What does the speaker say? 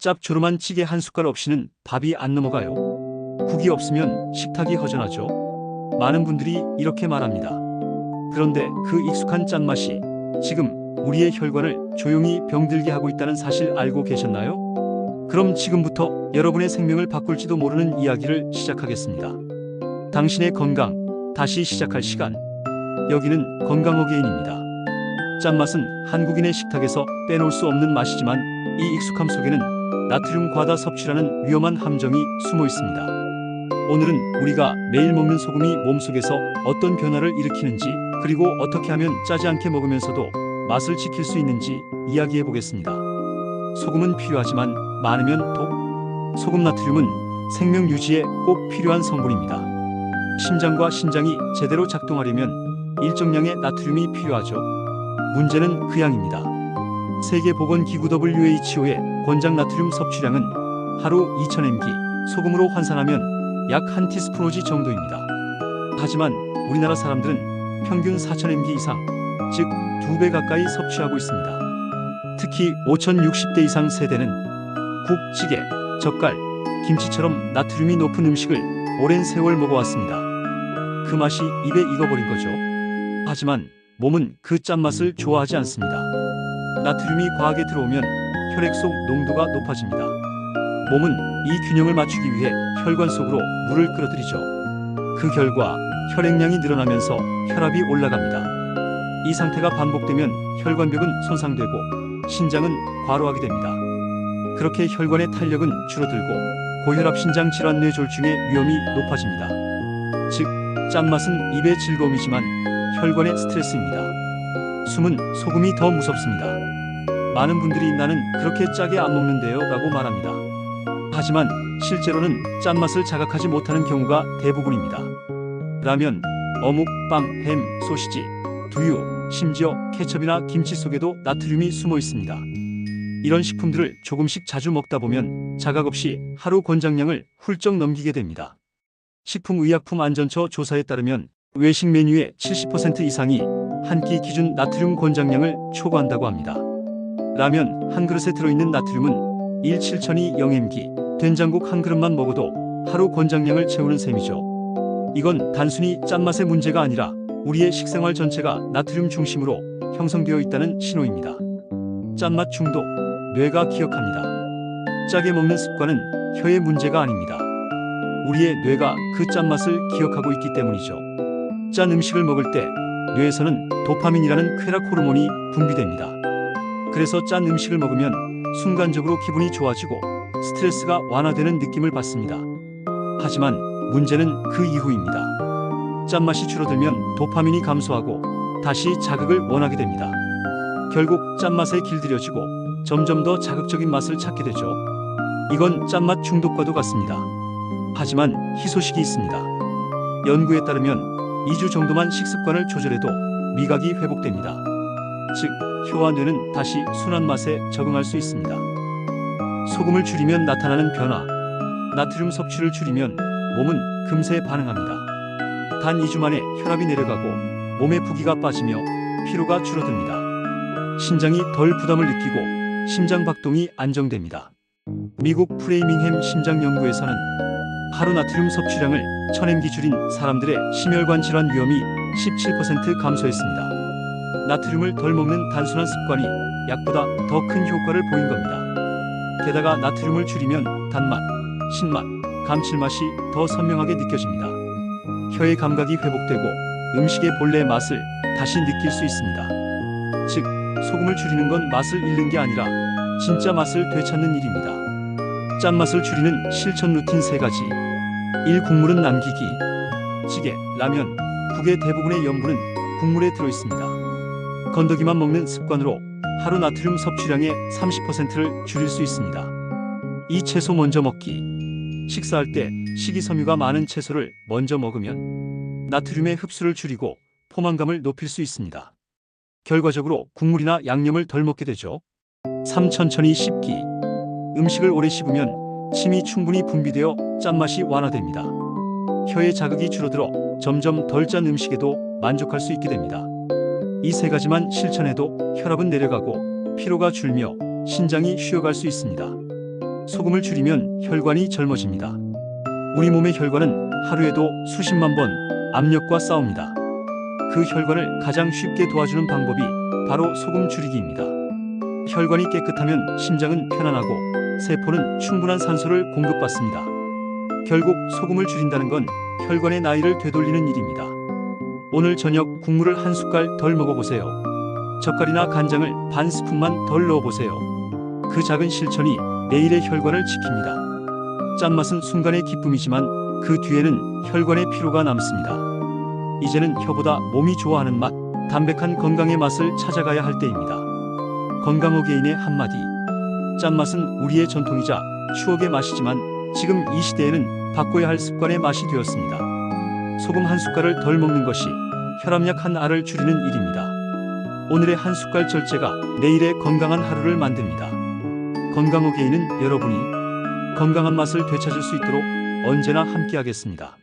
짭조름한 찌개 한 숟갈 없이는 밥이 안 넘어가요. 국이 없으면 식탁이 허전하죠. 많은 분들이 이렇게 말합니다. 그런데 그 익숙한 짠맛이 지금 우리의 혈관을 조용히 병들게 하고 있다는 사실 알고 계셨나요? 그럼 지금부터 여러분의 생명을 바꿀지도 모르는 이야기를 시작하겠습니다. 당신의 건강, 다시 시작할 시간. 여기는 건강 어게인입니다. 짠맛은 한국인의 식탁에서 빼놓을 수 없는 맛이지만 이 익숙함 속에는 나트륨 과다 섭취라는 위험한 함정이 숨어 있습니다. 오늘은 우리가 매일 먹는 소금이 몸속에서 어떤 변화를 일으키는지 그리고 어떻게 하면 짜지 않게 먹으면서도 맛을 지킬 수 있는지 이야기해 보겠습니다. 소금은 필요하지만 많으면 독. 소금 나트륨은 생명 유지에 꼭 필요한 성분입니다. 심장과 신장이 제대로 작동하려면 일정량의 나트륨이 필요하죠. 문제는 그 양입니다. 세계보건기구 WHO의 권장 나트륨 섭취량은 하루 2000mg, 소금으로 환산하면 약 한 티스푼오지 정도입니다. 하지만 우리나라 사람들은 평균 4000mg 이상, 즉 2배 가까이 섭취하고 있습니다. 특히 5060대 이상 세대는 국, 찌개, 젓갈, 김치처럼 나트륨이 높은 음식을 오랜 세월 먹어왔습니다. 그 맛이 입에 익어버린 거죠. 하지만 몸은 그 짠맛을 좋아하지 않습니다. 나트륨이 과하게 들어오면 혈액 속 농도가 높아집니다. 몸은 이 균형을 맞추기 위해 혈관 속으로 물을 끌어들이죠. 그 결과 혈액량이 늘어나면서 혈압이 올라갑니다. 이 상태가 반복되면 혈관벽은 손상되고 신장은 과로하게 됩니다. 그렇게 혈관의 탄력은 줄어들고 고혈압 신장 질환 뇌졸중의 위험이 높아집니다. 즉, 짠맛은 입의 즐거움이지만 혈관의 스트레스입니다. 숨은 소금이 더 무섭습니다. 많은 분들이 나는 그렇게 짜게 안 먹는데요 라고 말합니다. 하지만 실제로는 짠맛을 자각하지 못하는 경우가 대부분입니다. 라면, 어묵, 빵, 햄, 소시지, 두유, 심지어 케첩이나 김치 속에도 나트륨이 숨어 있습니다. 이런 식품들을 조금씩 자주 먹다 보면 자각 없이 하루 권장량을 훌쩍 넘기게 됩니다. 식품의약품안전처 조사에 따르면 외식 메뉴의 70% 이상이 한 끼 기준 나트륨 권장량을 초과한다고 합니다. 라면 한 그릇에 들어있는 나트륨은 1 7천이 0mg, 된장국 한 그릇만 먹어도 하루 권장량을 채우는 셈이죠. 이건 단순히 짠맛의 문제가 아니라 우리의 식생활 전체가 나트륨 중심으로 형성되어 있다는 신호입니다. 짠맛 중독, 뇌가 기억합니다. 짜게 먹는 습관은 혀의 문제가 아닙니다. 우리의 뇌가 그 짠맛을 기억하고 있기 때문이죠. 짠 음식을 먹을 때 뇌에서는 도파민이라는 쾌락 호르몬이 분비됩니다. 그래서 짠 음식을 먹으면 순간적으로 기분이 좋아지고 스트레스가 완화되는 느낌을 받습니다. 하지만 문제는 그 이후입니다. 짠맛이 줄어들면 도파민이 감소하고 다시 자극을 원하게 됩니다. 결국 짠맛에 길들여지고 점점 더 자극적인 맛을 찾게 되죠. 이건 짠맛 중독과도 같습니다. 하지만 희소식이 있습니다. 연구에 따르면 2주 정도만 식습관을 조절해도 미각이 회복됩니다. 즉, 혀와 뇌는 다시 순한 맛에 적응할 수 있습니다. 소금을 줄이면 나타나는 변화. 나트륨 섭취를 줄이면 몸은 금세 반응합니다. 단 2주 만에 혈압이 내려가고 몸의 부기가 빠지며 피로가 줄어듭니다. 신장이 덜 부담을 느끼고 심장 박동이 안정됩니다. 미국 프레이밍햄 심장 연구에서는 하루 나트륨 섭취량을 1000mg 줄인 사람들의 심혈관 질환 위험이 17% 감소했습니다. 나트륨을 덜 먹는 단순한 습관이 약보다 더 큰 효과를 보인 겁니다. 게다가 나트륨을 줄이면 단맛, 신맛, 감칠맛이 더 선명하게 느껴집니다. 혀의 감각이 회복되고 음식의 본래 맛을 다시 느낄 수 있습니다. 즉, 소금을 줄이는 건 맛을 잃는 게 아니라 진짜 맛을 되찾는 일입니다. 짠맛을 줄이는 실천 루틴 세 가지. 1. 국물은 남기기. 찌개, 라면, 국의 대부분의 염분은 국물에 들어 있습니다. 건더기만 먹는 습관으로 하루 나트륨 섭취량의 30%를 줄일 수 있습니다. 2. 채소 먼저 먹기. 식사할 때 식이섬유가 많은 채소를 먼저 먹으면 나트륨의 흡수를 줄이고 포만감을 높일 수 있습니다. 결과적으로 국물이나 양념을 덜 먹게 되죠. 3. 천천히 씹기. 음식을 오래 씹으면 침이 충분히 분비되어 짠맛이 완화됩니다. 혀의 자극이 줄어들어 점점 덜 짠 음식에도 만족할 수 있게 됩니다. 이 세 가지만 실천해도 혈압은 내려가고 피로가 줄며 신장이 쉬어갈 수 있습니다. 소금을 줄이면 혈관이 젊어집니다. 우리 몸의 혈관은 하루에도 수십만 번 압력과 싸웁니다. 그 혈관을 가장 쉽게 도와주는 방법이 바로 소금 줄이기입니다. 혈관이 깨끗하면 심장은 편안하고 세포는 충분한 산소를 공급받습니다. 결국 소금을 줄인다는 건 혈관의 나이를 되돌리는 일입니다. 오늘 저녁 국물을 한 숟갈 덜 먹어보세요. 젓갈이나 간장을 반 스푼만 덜 넣어보세요. 그 작은 실천이 내일의 혈관을 지킵니다. 짠맛은 순간의 기쁨이지만 그 뒤에는 혈관의 피로가 남습니다. 이제는 혀보다 몸이 좋아하는 맛, 담백한 건강의 맛을 찾아가야 할 때입니다. 건강어게인의 한마디. 짠맛은 우리의 전통이자 추억의 맛이지만 지금 이 시대에는 바꿔야 할 습관의 맛이 되었습니다. 소금 한 숟갈을 덜 먹는 것이 혈압약 한 알을 줄이는 일입니다. 오늘의 한 숟갈 절제가 내일의 건강한 하루를 만듭니다. 건강어게인은 여러분이 건강한 맛을 되찾을 수 있도록 언제나 함께하겠습니다.